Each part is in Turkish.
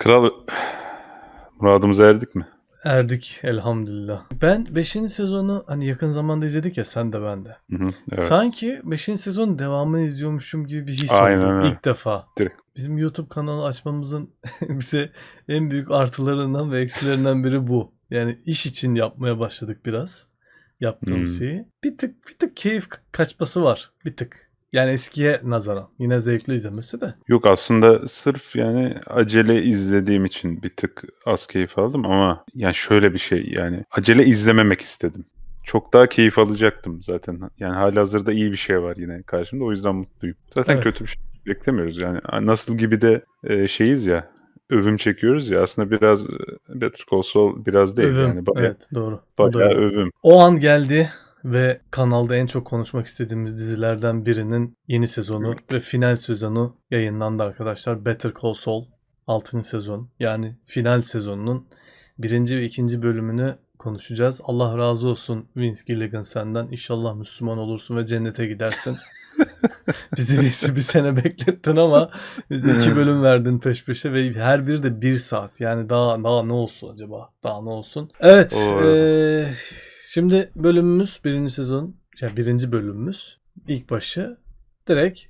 Kral muradımıza erdik mi? Erdik elhamdülillah. Ben 5. sezonu hani yakın zamanda izledik ya sen de ben de. Hı hı, evet. Sanki 5. sezonun devamını izliyormuşum gibi bir his Aynen oldu öyle. ilk defa. Direkt. Bizim YouTube kanalı açmamızın bize en büyük artılarından ve eksilerinden biri bu. Yani iş için yapmaya başladık biraz yaptığımız Hmm. şeyi. Bir tık bir tık keyif kaçması var. Bir tık. Yani eskiye nazaran. Yine zevkli izlemesi de. Yok aslında sırf yani acele izlediğim için bir tık az keyif aldım ama yani şöyle bir şey yani acele izlememek istedim. Çok daha keyif alacaktım zaten. Yani halihazırda iyi bir şey var yine karşımda o yüzden mutluyum. Zaten Evet. kötü bir şey beklemiyoruz yani. Nasıl gibi de e, şeyiz ya övüm çekiyoruz ya aslında biraz e, Better Call Saul biraz değil Övüm. yani bayağı, evet doğru. Bayağı öyle. övüm. O an geldi ve kanalda en çok konuşmak istediğimiz dizilerden birinin yeni sezonu ve final sezonu yayınlandı arkadaşlar. Better Call Saul 6. sezon. Yani final sezonunun birinci ve ikinci bölümünü konuşacağız. Allah razı olsun Vince Gilligan senden. İnşallah Müslüman olursun ve cennete gidersin. Bizi bir, bir sene beklettin ama bize iki bölüm verdin peş peşe ve her biri de bir saat. Yani daha daha ne olsun acaba? Daha ne olsun? Evet. O- eee, şimdi bölümümüz birinci sezon. Yani birinci bölümümüz. ilk başı. Direkt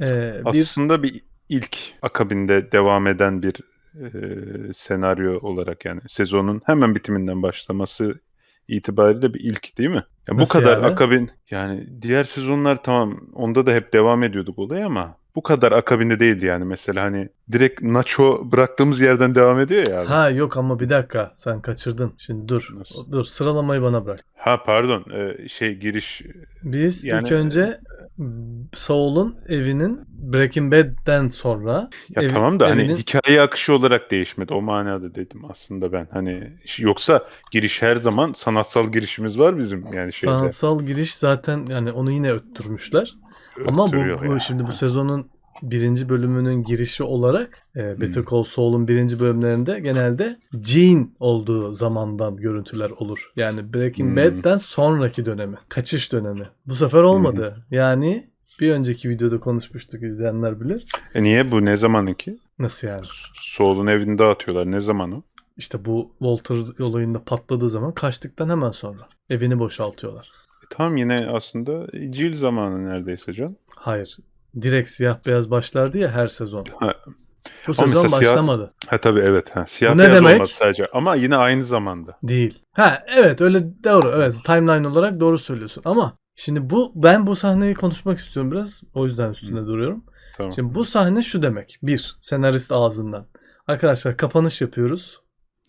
bir Aslında bir ilk akabinde devam eden bir e, senaryo olarak yani sezonun hemen bitiminden başlaması itibariyle bir ilk değil mi? Ya bu Nasıl kadar yani? akabin yani diğer sezonlar tamam onda da hep devam ediyorduk olay ama bu kadar akabinde değildi yani mesela hani direkt Nacho bıraktığımız yerden devam ediyor ya abi. Ha yok ama bir dakika sen kaçırdın. Şimdi dur. Nasıl? Dur sıralamayı bana bırak. Ha pardon e, şey giriş Biz Yani- ilk önce Saul'un evinin Breaking Bad'den sonra Ya evi- tamam da hani evinin- hikaye akışı olarak değişmedi. O manada dedim aslında ben. Hani yoksa giriş her zaman sanatsal girişimiz var bizim yani şeyde. sanatsal giriş zaten yani onu yine öttürmüşler. Ama bu, Öttürüyor bu ya. şimdi bu sezonun birinci bölümünün girişi olarak e, Better Hmm. Call Saul'un birinci bölümlerinde genelde Gene olduğu zamandan görüntüler olur. Yani Breaking Hmm. Bad'den sonraki dönemi. Kaçış dönemi. Bu sefer olmadı. Yani bir önceki videoda konuşmuştuk izleyenler bilir. E niye bu ne zamanınki? Nasıl yani? Soğul'un evini dağıtıyorlar. Ne zaman o? İşte bu Walter olayında patladığı zaman kaçtıktan hemen sonra evini boşaltıyorlar. E tamam yine aslında Jill zamanı neredeyse can. Hayır. Direkt siyah beyaz başlardı ya her sezon. Ha, Bu Ama sezon siyah- başlamadı. ha tabii evet. Ha. Siyah Bu ne beyaz demek? olmadı sadece. Ama yine aynı zamanda. Değil. Ha evet öyle doğru. Evet timeline olarak doğru söylüyorsun. Ama şimdi bu ben bu sahneyi konuşmak istiyorum biraz. O yüzden üstünde duruyorum. Tamam. Şimdi bu sahne şu demek. Bir, senarist ağzından. Arkadaşlar kapanış yapıyoruz.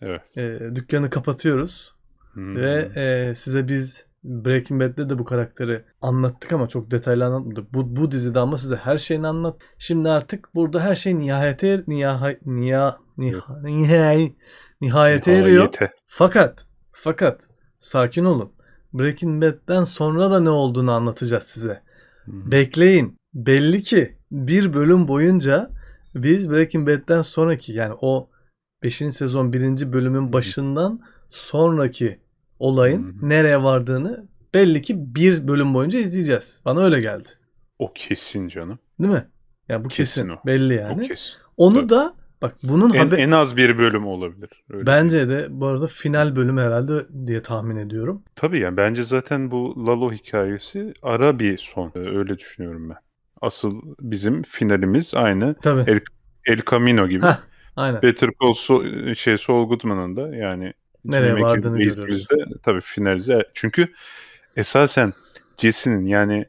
Evet. Ee, dükkanı kapatıyoruz. Hmm. Ve e, size biz Breaking Bad'de de bu karakteri anlattık ama çok detaylı anlatmadık. Bu, bu dizide ama size her şeyini anlat. Şimdi artık burada her şey nihayete niha, niha, niha, nihai- nihayete eriyor. Nihayete. Fakat fakat sakin olun. Breaking Bad'den sonra da ne olduğunu anlatacağız size. Hmm. Bekleyin. Belli ki bir bölüm boyunca biz Breaking Bad'den sonraki yani o 5. sezon 1. bölümün başından sonraki olayın Hı hı. nereye vardığını belli ki bir bölüm boyunca izleyeceğiz. Bana öyle geldi. O kesin canım. Değil mi? Ya bu kesin. Kesin o. Belli O yani. kesin. Onu Tabii. da bak bunun En, haber en az bir bölüm olabilir. Öyle bence de bu arada final bölümü herhalde diye tahmin ediyorum. Tabii yani bence zaten bu Lalo hikayesi ara bir son. Ee, Öyle düşünüyorum ben. Asıl bizim finalimiz aynı Tabii. El, El Camino gibi. Heh, aynen. Better Call Saul, şey, Saul Goodman'ın da yani Nereye vardığını görüyoruz. tabii finalize. Çünkü esasen Jesse'nin yani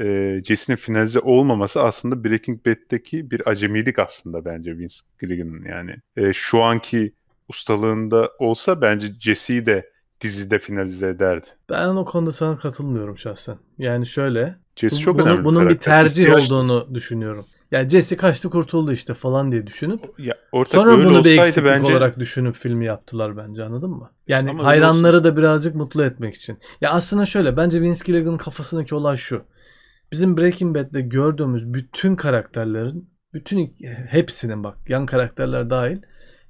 e, Jesse'nin finalize olmaması aslında Breaking Bad'deki bir acemilik aslında bence Vince Gilligan'ın yani. E, şu anki ustalığında olsa bence Jesse'yi de dizide finalize ederdi. Ben o konuda sana katılmıyorum şahsen. Yani şöyle Jesse Bu- çok bunu- önemli bunun bir tercih İhtiyaç- olduğunu düşünüyorum. Yani Jesse kaçtı kurtuldu işte falan diye düşünüp Ya ortak sonra bunu bir eksiklik bence olarak düşünüp filmi yaptılar bence anladın mı? Yani Ama hayranları da birazcık mutlu etmek için. Ya aslında şöyle bence Vince Gilligan'ın kafasındaki olay şu. Bizim Breaking Bad'de gördüğümüz bütün karakterlerin bütün hepsinin bak yan karakterler dahil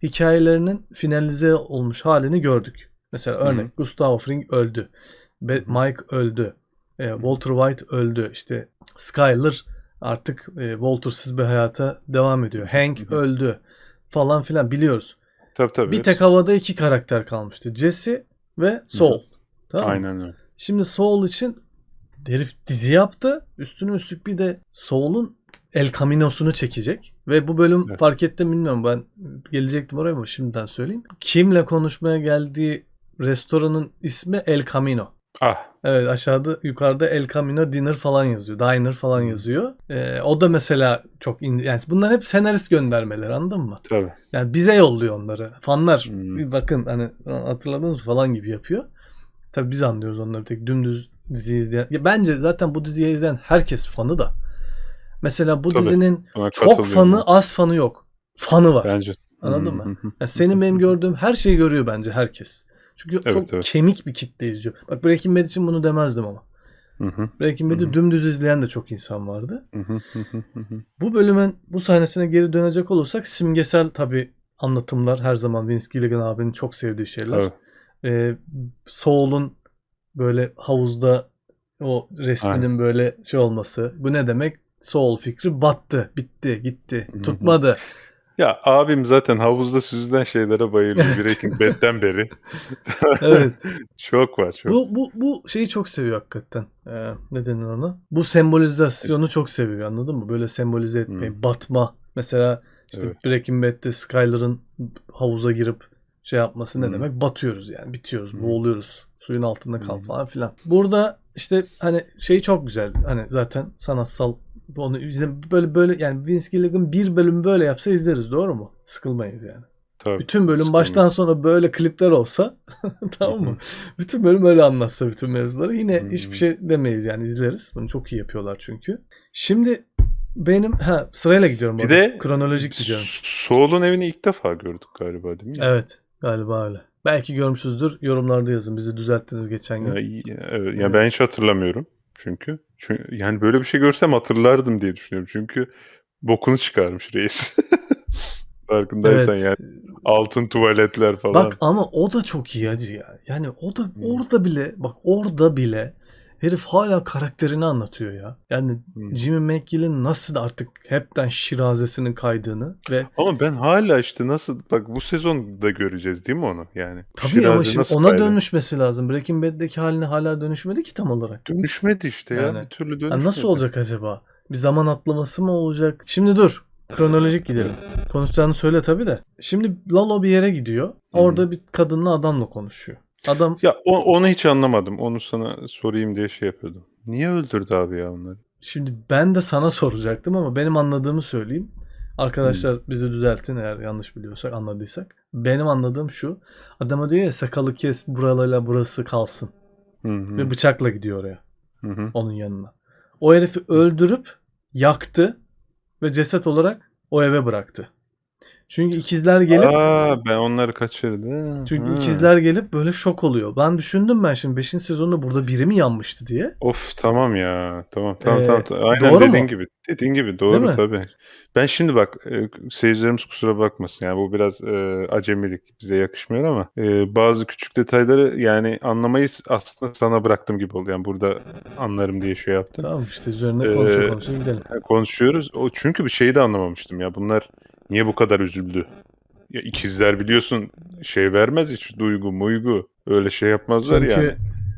hikayelerinin finalize olmuş halini gördük. Mesela örnek Gustavo Fring öldü. Mike öldü. E, Walter White öldü. İşte Skyler artık e, Walter'sız bir hayata devam ediyor. Hank Hı hı. öldü. falan filan biliyoruz. Tabii tabii. Bir tek havada iki karakter kalmıştı. Jesse ve Saul. Tamam mı? Aynen öyle. Şimdi Saul için herif dizi yaptı. Üstüne üstlük bir de Saul'un El Camino'sunu çekecek. Ve bu bölüm Evet. fark ettim bilmiyorum ben gelecektim oraya ama şimdiden söyleyeyim. Kimle konuşmaya geldiği restoranın ismi El Camino. Ah. Evet aşağıda yukarıda El Camino Dinner falan yazıyor. Diner falan Hmm. yazıyor. Ee, o da mesela çok in- yani bunlar hep senarist göndermeleri anladın mı? Tabii. Yani bize yolluyor onları. Fanlar Hmm. bir bakın hani hatırladınız mı falan gibi yapıyor. Tabii biz anlıyoruz onları tek dümdüz dizi izleyen. Ya bence zaten bu diziyi izleyen herkes fanı da. Mesela bu Tabii, dizinin Buna çok fanı az fanı yok. Fanı var. Bence. Anladın Hı, mı? Yani senin benim gördüğüm her şeyi görüyor bence herkes. Çünkü Evet, çok evet. kemik bir kitle izliyor. Bak Breaking Bad için bunu demezdim ama. Hı hı, Breaking Bad'i Hı dümdüz izleyen de çok insan vardı. Bu bölümün bu sahnesine geri dönecek olursak simgesel tabii anlatımlar her zaman Vince Gilligan abinin çok sevdiği şeyler. Evet. Ee, Saul'un böyle havuzda o resminin Aynen. böyle şey olması. Bu ne demek? Saul fikri battı, bitti, gitti, tutmadı. Ya abim zaten havuzda süzülen şeylere bayılıyor. Evet. Breaking Bad'den beri. evet. çok var çok. Bu bu bu şeyi çok seviyor hakikaten. Ee, ne denir ona? Bu sembolizasyonu çok seviyor anladın mı? Böyle sembolize etmeyi, Hmm. batma. Mesela işte Evet. Breaking Bad'de Skyler'ın havuza girip şey yapması ne Hmm. demek? Batıyoruz yani, bitiyoruz, Hmm. boğuluyoruz. Suyun altında kal Hmm. falan filan. Burada işte hani şey çok güzel. Hani zaten sanatsal onu izle böyle böyle yani Vince Gilligan bir bölüm böyle yapsa izleriz doğru mu? Sıkılmayız yani. Tabii. Bütün bölüm Sıkılmaz. baştan sona böyle klipler olsa tamam mı? Bütün bölüm öyle anlatsa bütün mevzuları yine hiçbir şey demeyiz yani izleriz. Bunu çok iyi yapıyorlar çünkü. Şimdi benim ha sırayla gidiyorum. Bir de kronolojik gidiyorum. Saul'un evini ilk defa gördük galiba değil mi? Evet galiba öyle. Belki görmüşsüzdür. Yorumlarda yazın. Bizi düzelttiniz geçen gün. Ya, iyi- evet. ya ben hiç hatırlamıyorum çünkü. Çünkü. Yani böyle bir şey görsem hatırlardım diye düşünüyorum. Çünkü bokunu çıkarmış reis. Farkındaysan Evet. yani altın tuvaletler falan. Bak ama o da çok iyi acı ya. Yani o da Hmm. orada bile bak orada bile herif hala karakterini anlatıyor ya. Yani Hmm. Jimmy McGill'in nasıl artık hepten şirazesinin kaydığını ve Ama ben hala işte nasıl bak bu sezon da göreceğiz değil mi onu yani? tabii ama şimdi ona kaydı? dönüşmesi lazım. Breaking Bad'deki haline hala dönüşmedi ki tam olarak. Dönüşmedi işte ya Yani. bir türlü Ya dönüşmedi. nasıl olacak acaba? Bir zaman atlaması mı olacak? Şimdi dur. Kronolojik gidelim. Konuşacağını söyle tabii de. Şimdi Lalo bir yere gidiyor. Orada bir kadınla adamla konuşuyor. Adam Ya o- onu hiç anlamadım. Onu sana sorayım diye şey yapıyordum. Niye öldürdü abi ya onları? Şimdi ben de sana soracaktım ama benim anladığımı söyleyeyim. Arkadaşlar bizi düzeltin eğer yanlış biliyorsak, anladıysak. Benim anladığım şu. Adama diyor ya sakalı kes buralarla burası kalsın. Hı hı. Ve bıçakla gidiyor oraya. Hı hı. Onun yanına. O herifi öldürüp yaktı ve ceset olarak o eve bıraktı. Çünkü ikizler gelip Aa ben onları kaçırdım. çünkü Hı. ikizler gelip böyle şok oluyor. Ben düşündüm ben şimdi 5. sezonda burada biri mi yanmıştı diye. Of tamam ya. Tamam tamam Ee, tamam. Aynen doğru dediğin mu? gibi. Dediğin gibi doğru tabii. Ben şimdi bak e, seyircilerimiz kusura bakmasın. Yani bu biraz e, acemilik bize yakışmıyor ama e, bazı küçük detayları yani anlamayı aslında sana bıraktım gibi oldu. Yani burada anlarım diye şey yaptım. Tamam işte üzerine Ee, konuşa konuşa gidelim. Ha, konuşuyoruz. O çünkü bir şeyi de anlamamıştım ya. Bunlar niye bu kadar üzüldü? Ya ikizler biliyorsun şey vermez hiç duygu muygu. Öyle şey yapmazlar Çünkü yani.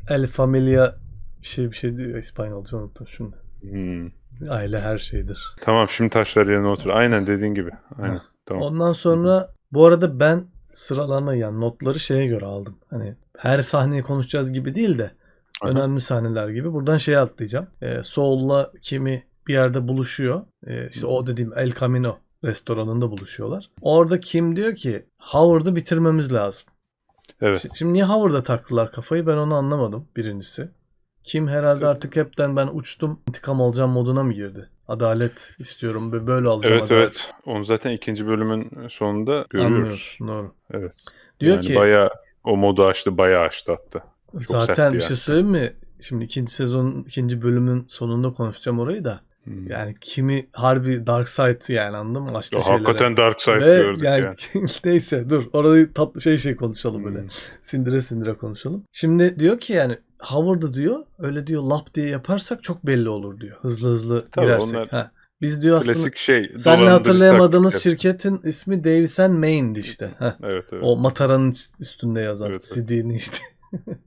El Familia bir şey bir şey diyor İspanyolca unuttum şimdi. Hmm. Aile her şeydir. Tamam şimdi taşlar yerine otur. Aynen dediğin gibi. Aynen. Ha. Tamam. Ondan sonra bu arada ben sıralama yani notları şeye göre aldım. Hani her sahneyi konuşacağız gibi değil de Aha. önemli sahneler gibi. Buradan şeye atlayacağım. Ee, Saul'la kimi bir yerde buluşuyor. Ee, işte o dediğim El Camino restoranında buluşuyorlar. Orada Kim diyor ki Howard'ı bitirmemiz lazım. Evet. Şi- Şimdi niye Howard'a taktılar kafayı ben onu anlamadım birincisi. Kim herhalde artık hepten ben uçtum intikam alacağım moduna mı girdi? Adalet istiyorum ve böyle alacağım Evet adalet. evet. Onu zaten ikinci bölümün sonunda görüyoruz. Anlıyorsun doğru. Evet. Diyor yani ki bayağı o modu açtı, bayağı açtı hatta. zaten sertti bir ya. şey söyleyeyim mi? Şimdi ikinci sezonun ikinci bölümün sonunda konuşacağım orayı da. Hmm. Yani kimi harbi dark side yani anladın mı? Açtı Ya, şeylere. hakikaten Dark Side Ve gördük yani, yani. neyse dur orayı tatlı şey şey konuşalım böyle. Hmm. Sindire sindire konuşalım. Şimdi diyor ki yani Howard'ı diyor öyle diyor lap diye yaparsak çok belli olur diyor. Hızlı hızlı Tabii girersek. onlar- Ha. Biz diyor aslında Klasik şey. senle hatırlayamadığımız şirketin ismi Davis and Main'di işte. Heh. Evet evet. O mataranın üstünde yazan Evet, evet. CD'ni işte.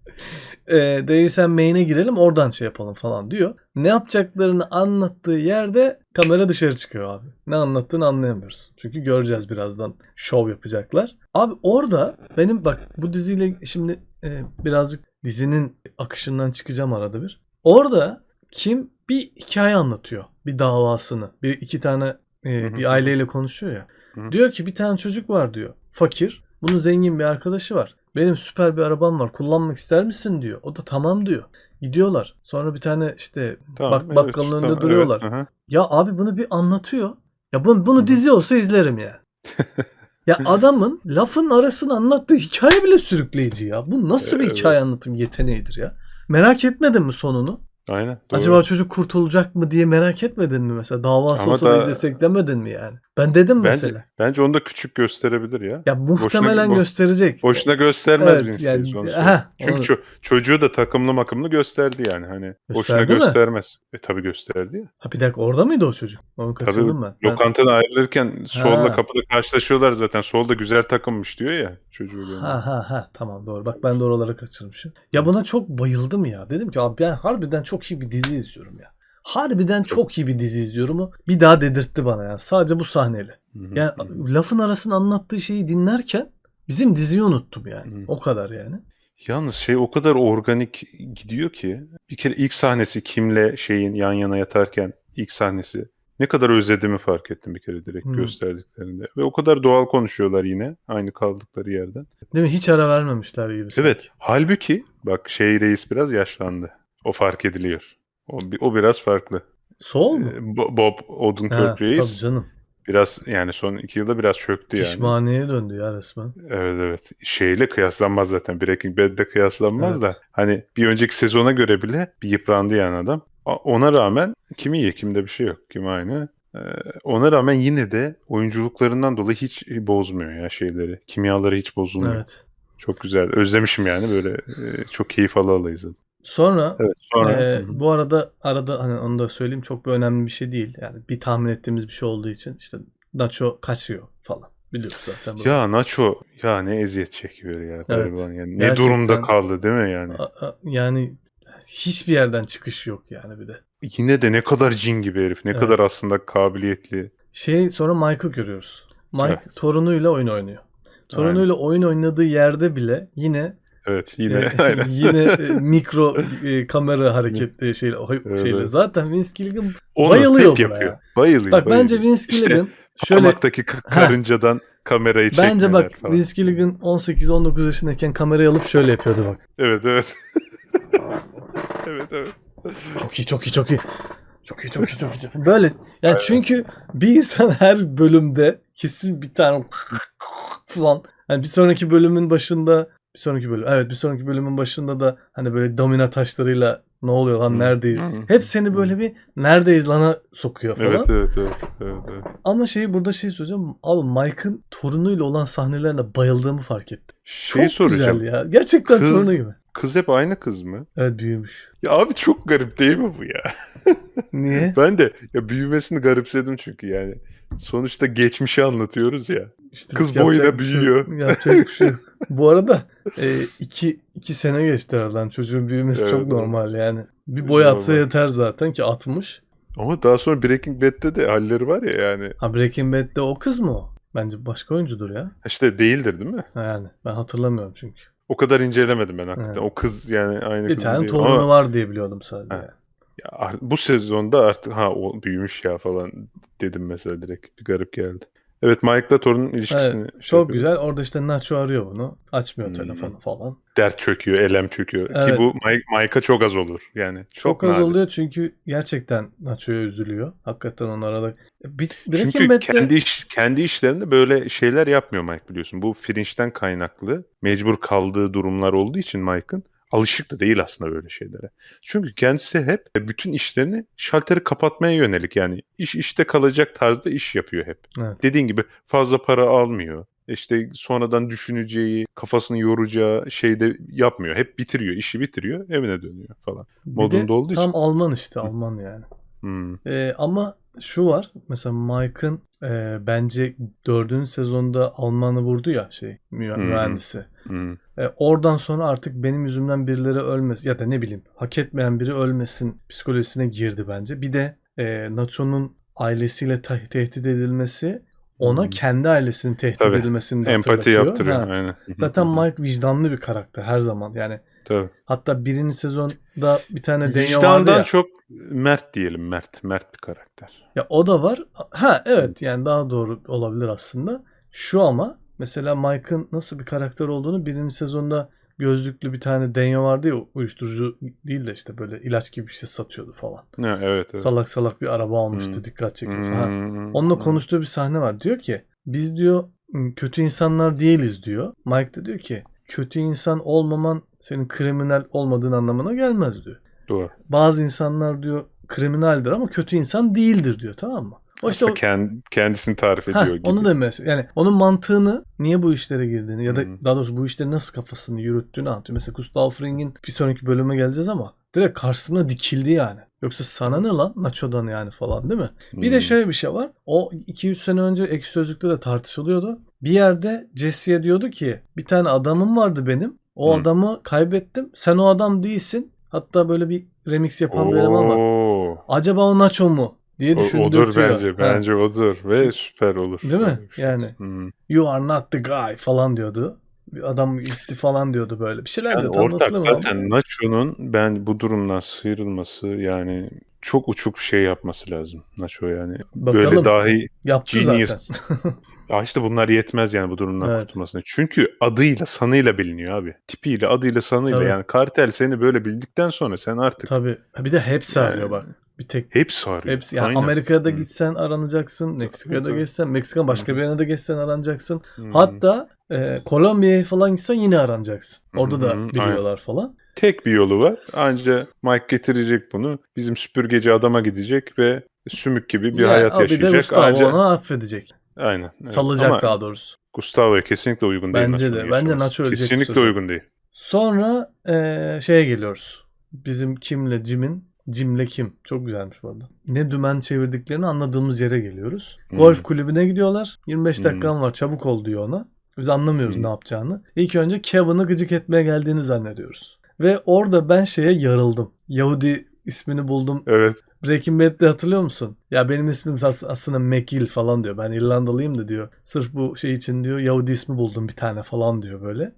e, and Main'e girelim oradan şey yapalım falan diyor. Ne yapacaklarını anlattığı yerde kamera dışarı çıkıyor abi. Ne anlattığını anlayamıyoruz. Çünkü göreceğiz birazdan şov yapacaklar. Abi orada benim bak bu diziyle şimdi e, birazcık dizinin akışından çıkacağım arada bir. Orada kim bir hikaye anlatıyor. Bir davasını. Bir iki tane e, bir aileyle konuşuyor ya. Diyor ki bir tane çocuk var diyor. Fakir. Bunun zengin bir arkadaşı var. Benim süper bir arabam var. Kullanmak ister misin diyor. O da tamam diyor. Gidiyorlar. Sonra bir tane işte Tamam, bak evet, bakkalın önünde tamam, duruyorlar. evet, aha. Ya abi bunu bir anlatıyor. Ya bunu, bunu dizi olsa izlerim ya. ya adamın lafın arasını anlattığı hikaye bile sürükleyici ya. Bu nasıl bir Evet. hikaye anlatım yeteneğidir ya? Merak etmedin mi sonunu? Aynen. Doğru. Acaba çocuk kurtulacak mı diye merak etmedin mi mesela? Davası Ama olsa da da- izlesek demedin mi yani? Ben dedim bence, mesela. bence onu da küçük gösterebilir ya. Ya muhtemelen bo- gösterecek. Boşuna göstermez Evet, Vince yani- sonuçta. Aha, Çünkü onu- ço- çocuğu da takımlı makımlı gösterdi yani. Hani boşuna Gösterdi mi? göstermez. E tabii gösterdi ya. Ha bir dakika orada mıydı o çocuk? Onu kaçırdım ben. ben. Lokantadan ayrılırken solla kapıda karşılaşıyorlar zaten. Solda güzel takımmış diyor ya çocuğu. görünce. Ha ha ha tamam doğru. Bak ben de oraları kaçırmışım. Ya buna çok bayıldım ya. Dedim ki abi ben harbiden çok iyi bir dizi izliyorum ya. Harbiden çok iyi bir dizi izliyorum. Bir daha dedirtti bana ya. Sadece bu sahneyle. Yani lafın arasını anlattığı şeyi dinlerken bizim diziyi unuttum yani. O kadar yani. Yalnız şey o kadar organik gidiyor ki bir kere ilk sahnesi kimle şeyin yan yana yatarken ilk sahnesi ne kadar özlediğimi fark ettim bir kere direkt Hı. gösterdiklerinde. Ve o kadar doğal konuşuyorlar yine aynı kaldıkları yerden. Değil mi? Hiç ara vermemişler gibi. sanki. Evet. Halbuki bak şey reis biraz yaşlandı. O fark ediliyor. O, o biraz farklı. Sol mu? Ee, Bo- Bob Odenkirk tabii reis canım. biraz yani son iki yılda biraz çöktü yani. Pişmaniye döndü ya resmen. Evet evet. Şeyle kıyaslanmaz zaten. Breaking Bad'de kıyaslanmaz Evet. da. Hani bir önceki sezona göre bile bir yıprandı yani adam. Ona rağmen kimi iyi kimde bir şey yok. Kim aynı. Ee, ona rağmen yine de oyunculuklarından dolayı hiç bozmuyor ya şeyleri. Kimyaları hiç bozulmuyor. Evet. Çok güzel. Özlemişim yani böyle e, çok keyif ala ala izledim. Sonra Evet sonra. Hı hı. bu arada arada hani onu da söyleyeyim çok bir önemli bir şey değil. Yani bir tahmin ettiğimiz bir şey olduğu için işte Nacho kaçıyor falan. Biliyoruz zaten. bunu. Ya Nacho ya ne eziyet çekiyor ya gariban yani. Ne Gerçekten. durumda kaldı değil mi yani? A- a- yani hiçbir yerden çıkış yok yani bir de. Yine de ne kadar cin gibi herif. Ne Evet. kadar aslında kabiliyetli. Şey sonra Mike'ı görüyoruz. Mike Evet. torunuyla oyun oynuyor. Torunuyla oyun oynadığı yerde bile yine Evet yine e, aynen. yine e, mikro e, kamera şeyle, o- Evet, şeyle. evet. Zaten Vince Gilligan Onu bayılıyor hep buna yapıyor. ya. Bayılıyor. bak bayılıyor. bence Vince İşte Gilligan şöyle Parmaktaki karıncadan kamerayı çekmeler Bence bak falan. Vince Gilligan 18-19 yaşındayken kamerayı alıp şöyle yapıyordu bak. Evet evet. evet evet. Çok iyi çok iyi çok iyi. Çok iyi çok iyi çok iyi. Böyle yani çünkü bir insan her bölümde kesin bir tane falan. Yani bir sonraki bölümün başında bir sonraki bölüm evet bir sonraki bölümün başında da hani böyle domina taşlarıyla ne oluyor lan neredeyiz? Hep seni böyle bir neredeyiz lana sokuyor falan. Evet evet evet. evet, evet. Ama şeyi burada şey söyleyeceğim. Abi Mike'ın torunuyla olan sahnelerine bayıldığımı fark ettim. Şey Çok soracağım. güzel ya. Gerçekten Kız- torunu gibi. Kız hep aynı kız mı? Evet büyümüş. Ya abi çok garip değil mi bu ya? Niye? Ben de ya büyümesini garipsedim çünkü yani. Sonuçta geçmişi anlatıyoruz ya. İşte Kız boyuna bir şey büyüyor. Yapacak bir şey yok. Bu arada e, iki, iki sene geçti aradan. Çocuğun büyümesi Evet, çok normal yani. Bir boy atsa Normal. yeter zaten ki atmış. Ama daha sonra Breaking Bad'de de halleri var ya yani. Ha Breaking Bad'de o kız mı o? Bence başka oyuncudur ya. İşte değildir değil mi? Yani ben hatırlamıyorum çünkü. O kadar incelemedim ben hakikaten. Evet. O kız yani aynı Bir tane torunu Ama var diye biliyordum sadece. Ha. ya bu sezonda artık ha o büyümüş ya falan dedim mesela direkt. Bir garip geldi. Evet Mike'la torunun ilişkisini şey Çok yapıyor. güzel. Orada işte Nacho arıyor bunu. Açmıyor Hmm. telefonu falan. Dert çöküyor, elem çöküyor. Ki Evet. bu Mike, Mike'a çok az olur. Yani çok, Çok, az nadir. oluyor çünkü gerçekten Nacho'ya üzülüyor. Hakikaten onlara da. Bir, Breaking Çünkü Bad'de kendi iş, kendi işlerinde böyle şeyler yapmıyor Mike biliyorsun. Bu Fringe'den kaynaklı mecbur kaldığı durumlar olduğu için Mike'ın alışık da değil aslında böyle şeylere. Çünkü kendisi hep bütün işlerini şalteri kapatmaya yönelik yani iş işte kalacak tarzda iş yapıyor hep. Evet. Dediğin gibi fazla para almıyor. İşte sonradan düşüneceği, kafasını yoracağı şeyde yapmıyor. Hep bitiriyor, işi bitiriyor, evine dönüyor falan. bir modunda olduğu tam için. Alman işte Alman yani. Hmm. Ee, ama şu var. Mesela Mike'ın e, bence dördüncü sezonda Alman'ı vurdu ya şey mühendisi. Hmm. E, oradan sonra artık benim yüzümden birileri ölmesin ya da ne bileyim hak etmeyen biri ölmesin psikolojisine girdi bence. Bir de e, Nacho'nun ailesiyle te- tehdit edilmesi ona Hı. kendi ailesinin tehdit Tabii. edilmesini de Empati yaptırıyor. Ha. Aynen. Zaten Mike vicdanlı bir karakter her zaman. Yani Tabii. hatta birinci sezonda bir tane Daniel vardı Vicdandan ya. çok mert diyelim. Mert. Mert bir karakter. Ya o da var. Ha evet yani daha doğru olabilir aslında. Şu ama mesela Mike'ın nasıl bir karakter olduğunu birinci sezonda gözlüklü bir tane Denyo vardı ya uyuşturucu değil de işte böyle ilaç gibi bir şey satıyordu falan. Evet evet. Salak salak bir araba almıştı Hmm. dikkat çekiyor falan. Hmm. Onunla konuştuğu bir sahne var. Diyor ki biz diyor kötü insanlar değiliz diyor. Mike de diyor ki kötü insan olmaman senin kriminal olmadığın anlamına gelmez diyor. Doğru. Bazı insanlar diyor kriminaldir ama kötü insan değildir diyor tamam mı? O işte o, kend- kendisini tarif ediyor Heh, gibi. onu demeye Yani onun mantığını niye bu işlere girdiğini ya da Hı. daha doğrusu bu işleri nasıl kafasını yürüttüğünü anlatıyor. Mesela Gustav Fring'in bir sonraki bölüme geleceğiz ama direkt karşısına dikildi yani. Yoksa sana ne lan Nacho'dan yani falan değil mi? Bir de Hmm. şöyle bir şey var. O 2-3 sene önce Ekşi Sözlük'te de tartışılıyordu. Bir yerde Jesse'ye diyordu ki bir tane adamım vardı benim. O Hı. adamı kaybettim. Sen o adam değilsin. Hatta böyle bir remix yapan bir eleman var. Oo. Acaba o Nacho mu? diye O- düşündürtüyor. odur bence. Ha. Bence odur. Ve süper olur. Değil mi? Şey. Yani. Hmm. You are not the guy falan diyordu. Bir adam gitti falan diyordu böyle. Bir şeyler Yani diyordu. tam ortak zaten ama. Nacho'nun ben bu durumdan sıyrılması yani çok uçuk bir şey yapması lazım Nacho yani. Bakalım. Böyle dahi Yaptı genius. zaten. ya işte bunlar yetmez yani bu durumdan Evet. kurtulmasına. Çünkü adıyla sanıyla biliniyor abi. Tipiyle adıyla sanıyla Tabii. yani kartel seni böyle bildikten sonra sen artık Tabii. Bir de hepsi Yani- arıyor bak. Bir tek hepsi arıyor. hepsi yani Aynen. Amerika'da gitsen aranacaksın, Meksika'da Tabii. geçsen, Meksika başka Hı. bir yerine de geçsen aranacaksın. Hmm. Hatta e, Kolombiya'ya falan gitsen yine aranacaksın. Orada da biliyorlar falan. Tek bir yolu var. Anca Mike getirecek bunu. Bizim süpürgeci adama gidecek ve sümük gibi bir Ya, hayat o Bir de yaşayacak. Gustavo Anca... onu affedecek. Aynen. evet. Salacak Ama daha doğrusu. Gustavo'ya kesinlikle uygun değil. Bence de. Bence. Nacho ölecek Kesinlikle uygun değil. Sonra e, şeye geliyoruz. Bizim Kim'le Jim'in Jim'le Kim. Çok güzelmiş bu arada. Ne dümen çevirdiklerini anladığımız yere geliyoruz. Hmm. Golf kulübüne gidiyorlar. 25 Hmm. dakikan var çabuk ol diyor ona. Biz anlamıyoruz Hmm. ne yapacağını. İlk önce Kevin'ı gıcık etmeye geldiğini zannediyoruz. Ve orada ben şeye yarıldım. Yahudi ismini buldum. Evet. Breaking Bad'de hatırlıyor musun? Ya benim ismim as- aslında McGill falan diyor. Ben İrlandalıyım da diyor. Sırf bu şey için diyor Yahudi ismi buldum bir tane falan diyor böyle.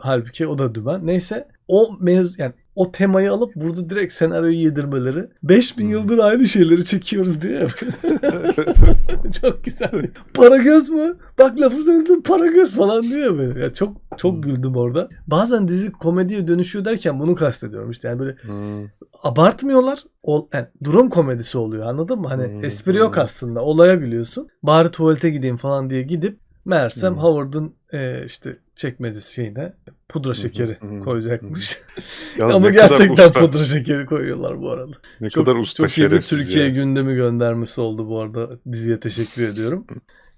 Halbuki o da dümen. Neyse o mevzu yani o temayı alıp burada direkt senaryoyu yedirmeleri 5000 Hı. yıldır aynı şeyleri çekiyoruz diye. çok güzel. Para göz mü? Bak lafı söyledim para göz falan diyor böyle. Ya çok çok Hı. güldüm orada. Bazen dizi komediye dönüşüyor derken bunu kastediyorum işte. Yani böyle Hmm. abartmıyorlar. O, yani durum komedisi oluyor anladın mı? Hani Hmm, espri yok hmm. aslında. Olaya gülüyorsun. Bari tuvalete gideyim falan diye gidip meğersem Hmm. Howard'ın e, işte çekmecesi şeyine pudra şekeri koyacakmış. Ama ne gerçekten usta, pudra şekeri koyuyorlar bu arada. ne Çok, kadar usta çok iyi bir Türkiye ya. gündemi göndermesi oldu bu arada. Diziye teşekkür ediyorum.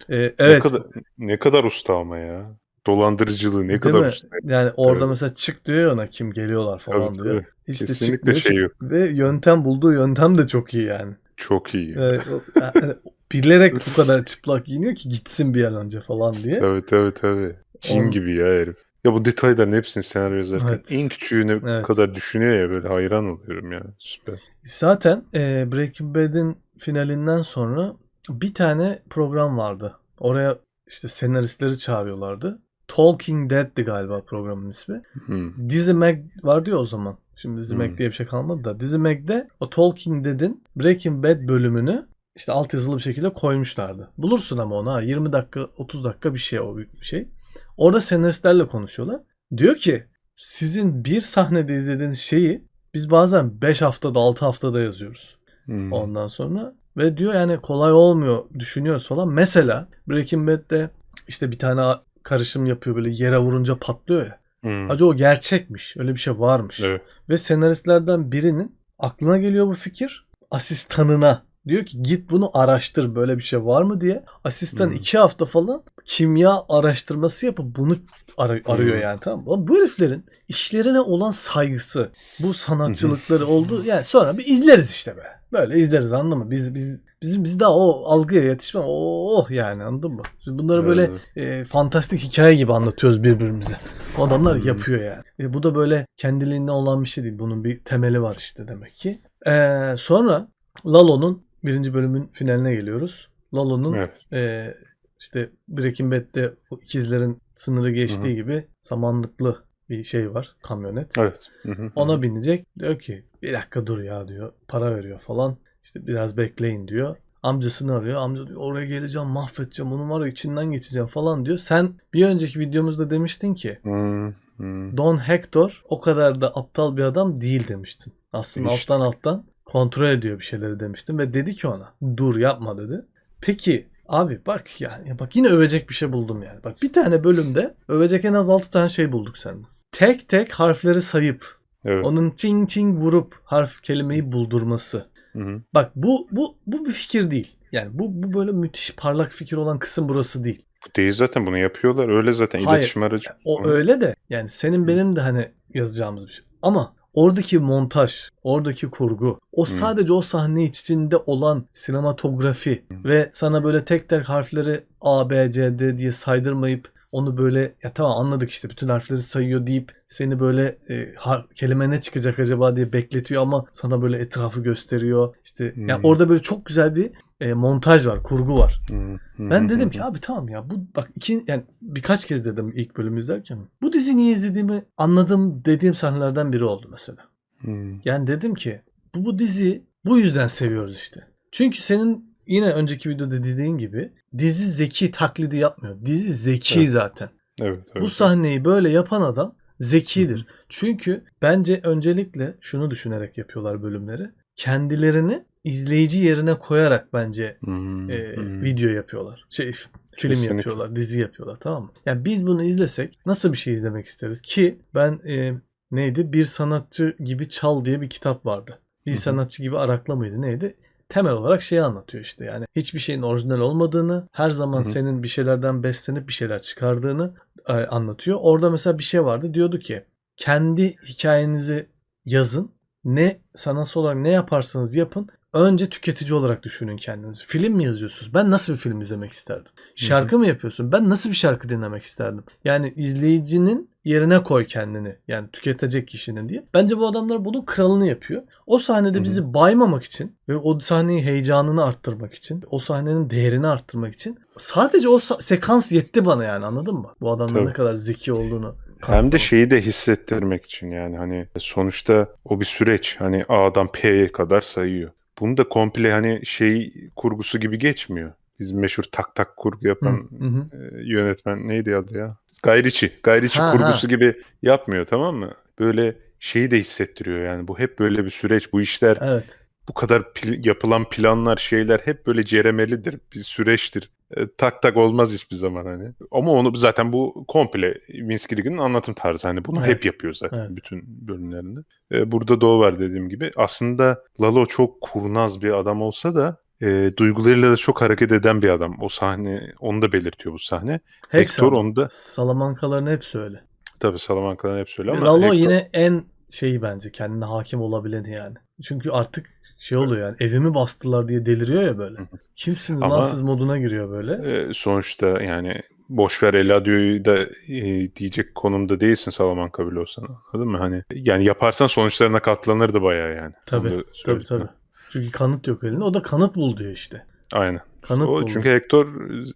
E, Ne evet. kadar, ne kadar usta ama ya. Dolandırıcılığı ne Değil kadar mi? usta. Yani orada Evet. mesela çık diyor ya ona kim geliyorlar falan Tabii, diyor. Hiç de Kesinlikle çıkmıyor. şey yok. Ve yöntem bulduğu yöntem de çok iyi yani. Çok iyi. Evet, yani bilerek bu kadar çıplak giyiniyor ki gitsin bir an önce falan diye. Tabii tabii tabii. Cin gibi ya herif. Ya bu detayların hepsini senaryo yazarken Evet. en küçüğüne Evet. kadar düşünüyor ya böyle hayran oluyorum ya. Süper. Zaten e, Breaking Bad'in finalinden sonra bir tane program vardı. Oraya işte senaristleri çağırıyorlardı. Talking Dead'di galiba programın ismi. Hmm. Dizi Mag vardı ya o zaman. Şimdi Mag Hmm. diye bir şey kalmadı da. Dizi Mag'de o Talking Dead'in Breaking Bad bölümünü işte alt yazılı bir şekilde koymuşlardı. Bulursun ama onu ha. 20 dakika 30 dakika bir şey o bir şey. Orada senaristlerle konuşuyorlar. Diyor ki sizin bir sahnede izlediğiniz şeyi biz bazen 5 haftada 6 haftada yazıyoruz. Hmm. Ondan sonra ve diyor yani kolay olmuyor düşünüyoruz falan. Mesela Breaking Bad'de işte bir tane karışım yapıyor böyle yere vurunca patlıyor ya. Hmm. Acaba o gerçekmiş. Öyle bir şey varmış. Evet. Ve senaristlerden birinin aklına geliyor bu fikir. Asistanına diyor ki git bunu araştır böyle bir şey var mı diye. Asistan Hmm. iki hafta falan kimya araştırması yapıp bunu ar- arıyor Hmm. yani tamam mı? Bu heriflerin işlerine olan saygısı, bu sanatçılıkları oldu. Yani sonra bir izleriz işte be. Böyle izleriz anladın mı? Biz biz bizim biz daha o algıya yetişmem. Oh yani anladın mı? Biz bunları böyle Evet. e, fantastik hikaye gibi anlatıyoruz birbirimize. O adamlar hı. yapıyor yani. E, bu da böyle kendiliğinden olan bir şey değil. Bunun bir temeli var işte demek ki. E, sonra Lalo'nun birinci bölümün finaline geliyoruz. Lalo'nun Evet. e, işte Breaking Bad'de o ikizlerin sınırı geçtiği Hı hı. gibi samanlıklı bir şey var kamyonet. Evet. Hı hı hı. Ona binecek. Diyor ki bir dakika dur ya diyor. Para veriyor falan. İşte biraz bekleyin diyor. Amcasını arıyor. Amca diyor oraya geleceğim mahvedeceğim. Onun var ya içinden geçeceğim falan diyor. Sen bir önceki videomuzda demiştin ki Hı, hı. Don Hector o kadar da aptal bir adam değil demiştin. Aslında İşte. alttan alttan kontrol ediyor bir şeyleri demiştin ve dedi ki ona dur yapma dedi. Peki abi bak yani bak yine övecek bir şey buldum yani. Bak bir tane bölümde övecek en az 6 tane şey bulduk senden. Tek tek harfleri sayıp Evet. onun çing çing vurup harf kelimeyi buldurması. Hı hı. Bak bu bu bu bir fikir değil. Yani bu bu böyle müthiş parlak fikir olan kısım burası değil. Bu değil zaten bunu yapıyorlar. Öyle zaten Hayır. iletişim aracı. O öyle de yani senin benim de hani yazacağımız bir şey. Ama oradaki montaj, oradaki kurgu, o sadece o sahne içinde olan sinematografi ve sana böyle tek tek harfleri A, B, C, D diye saydırmayıp onu böyle ya tamam anladık işte bütün harfleri sayıyor deyip seni böyle e, har- kelime ne çıkacak acaba diye bekletiyor ama sana böyle etrafı gösteriyor. İşte Hmm. yani orada böyle çok güzel bir e, montaj var, kurgu var. Hı hı Ben dedim hı. ki abi tamam ya bu bak iki yani birkaç kez dedim ilk bölümü izlerken. Bu dizi niye izlediğimi anladım dediğim sahnelerden biri oldu mesela. Hı. Yani dedim ki bu, bu dizi bu yüzden seviyoruz işte. Çünkü senin yine önceki videoda dediğin gibi dizi zeki taklidi yapmıyor. Dizi zeki Evet. zaten. Evet, evet. Bu sahneyi böyle yapan adam zekidir. Çünkü bence öncelikle şunu düşünerek yapıyorlar bölümleri. Kendilerini izleyici yerine koyarak bence Hı, e, hı. video yapıyorlar. Şey film Kesinlikle. yapıyorlar, dizi yapıyorlar tamam mı? Yani biz bunu izlesek nasıl bir şey izlemek isteriz ki ben e, neydi? Bir sanatçı gibi çal diye bir kitap vardı. Bir Hı hı. sanatçı gibi arakla mıydı neydi? Temel olarak şeyi anlatıyor işte yani hiçbir şeyin orijinal olmadığını, her zaman Hı hı. senin bir şeylerden beslenip bir şeyler çıkardığını e, anlatıyor. Orada mesela bir şey vardı diyordu ki kendi hikayenizi yazın. Ne sanatsal olarak ne yaparsanız yapın önce tüketici olarak düşünün kendinizi. Film mi yazıyorsunuz? Ben nasıl bir film izlemek isterdim? Şarkı mı yapıyorsun? Ben nasıl bir şarkı dinlemek isterdim? Yani izleyicinin yerine koy kendini. Yani tüketecek kişinin diye. Bence bu adamlar bunun kralını yapıyor. O sahnede bizi baymamak için ve o sahneyi heyecanını arttırmak için, o sahnenin değerini arttırmak için sadece o sekans yetti bana yani anladın mı? Bu adamların ne kadar zeki olduğunu. Hem de şeyi de hissettirmek için yani hani sonuçta o bir süreç hani A'dan P'ye kadar sayıyor. Bunu da komple hani şey kurgusu gibi geçmiyor. Bizim meşhur tak tak kurgu yapan hı hı. e, yönetmen neydi adı ya? Gayriçi. Gayriçi Ha, kurgusu ha. gibi yapmıyor tamam mı? Böyle şeyi de hissettiriyor yani. Bu hep böyle bir süreç. Bu işler Evet. bu kadar pil- yapılan planlar şeyler hep böyle ceremelidir. Bir süreçtir. E, tak tak olmaz hiçbir zaman hani. Ama onu zaten bu komple Vince Gilligan'ın anlatım tarzı. Hani bunu Evet. hep yapıyor zaten Evet. bütün bölümlerinde. E, burada da o var dediğim gibi. Aslında Lalo çok kurnaz bir adam olsa da e, duygularıyla da çok hareket eden bir adam. O sahne onu da belirtiyor bu sahne. Hepsi Hector onu da Salamankaların hepsi öyle. tabii Salamanca'dan hep söyle ama Lalo Hector- yine en şeyi bence kendine hakim olabileni yani. Çünkü artık şey oluyor yani evimi bastılar diye deliriyor ya böyle. Kimsiniz lan Ama- siz moduna giriyor böyle. E, sonuçta yani boşver Eladio'yu da e, diyecek konumda değilsin Salamanca bile olsan anladın mı? Hani yani yaparsan sonuçlarına katlanırdı bayağı yani. Tabii, Tabii tabii. Çünkü kanıt yok elinde. O da kanıt bul diyor işte. Aynen. Kanıt O, buldu. çünkü Hector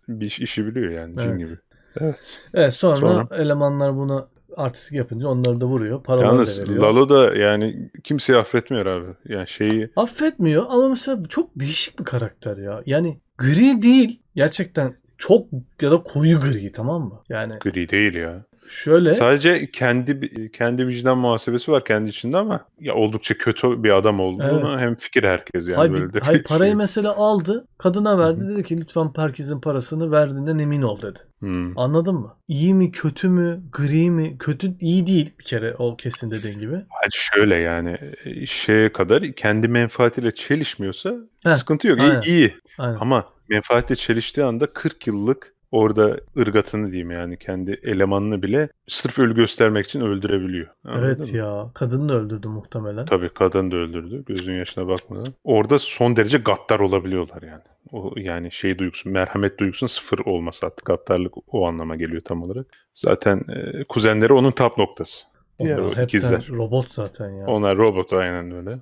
bir iş- işi biliyor yani cin Evet. gibi. Evet. Evet sonra, Sonra? elemanlar bunu artistik yapınca onları da vuruyor. Paraları Yalnız da veriyor. Lalo da yani kimseyi affetmiyor abi. Yani şeyi Affetmiyor ama mesela çok değişik bir karakter ya. Yani gri değil. Gerçekten çok ya da koyu gri tamam mı? Yani gri değil ya. Şöyle Sadece kendi kendi vicdan muhasebesi var kendi içinde ama ya oldukça kötü bir adam olduğunu hem fikir herkes yani Hayır, böyle hayır bir parayı şey. mesela aldı. Kadına verdi. Dedi ki lütfen herkesin parasını verdiğinden emin ol dedi. Hmm. Anladın mı? İyi mi kötü mü gri mi? Kötü iyi değil bir kere o kesin dediğin gibi. Hadi şöyle yani e, şeye kadar kendi menfaatiyle çelişmiyorsa Heh, sıkıntı yok. aynen. İyi, iyi. Aynen. Ama menfaatle çeliştiği anda 40 yıllık orada ırgatını diyeyim yani kendi elemanını bile sırf ölü göstermek için öldürebiliyor. Anladın Evet mı? ya. Kadını da öldürdü muhtemelen. Tabii kadın da öldürdü gözün yaşına bakmadan. Orada son derece gaddar olabiliyorlar yani. O yani şey duygusu, merhamet duygusunun sıfır olması hatta gaddarlık o anlama geliyor tam olarak. Zaten e, kuzenleri onun tap noktası. Diğer Onlar ikizler. robot zaten ya. Onlar robot aynen öyle.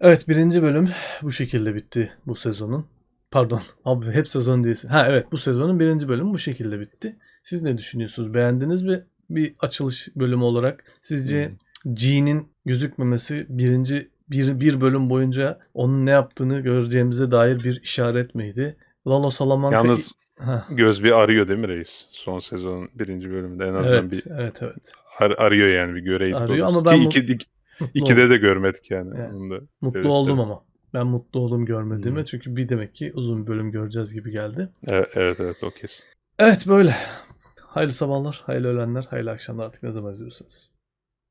Evet birinci bölüm bu şekilde bitti bu sezonun. Pardon abi hep sezon değilsin. Ha evet bu sezonun birinci bölümü bu şekilde bitti. Siz ne düşünüyorsunuz? Beğendiniz mi bir açılış bölümü olarak? Sizce G'nin gözükmemesi birinci bir, bir bölüm boyunca onun ne yaptığını göreceğimize dair bir işaret miydi? Lalo Salamanca... Yalnız göz bir arıyor değil mi reis? Son sezonun birinci bölümünde en azından evet, bir evet evet. ar- arıyor yani bir göreydik. Arıyor ama ben Ki iki, iki- ikide de görmedik yani. Yani. Onu da Mutlu Evet, oldum evet. ama. Ben mutlu oldum görmediğime. Hmm. Çünkü bir demek ki uzun bir bölüm göreceğiz gibi geldi. Evet evet, evet o kesin. Evet böyle. Hayırlı sabahlar, hayırlı öğlenler, hayırlı akşamlar artık ne zaman izliyorsanız.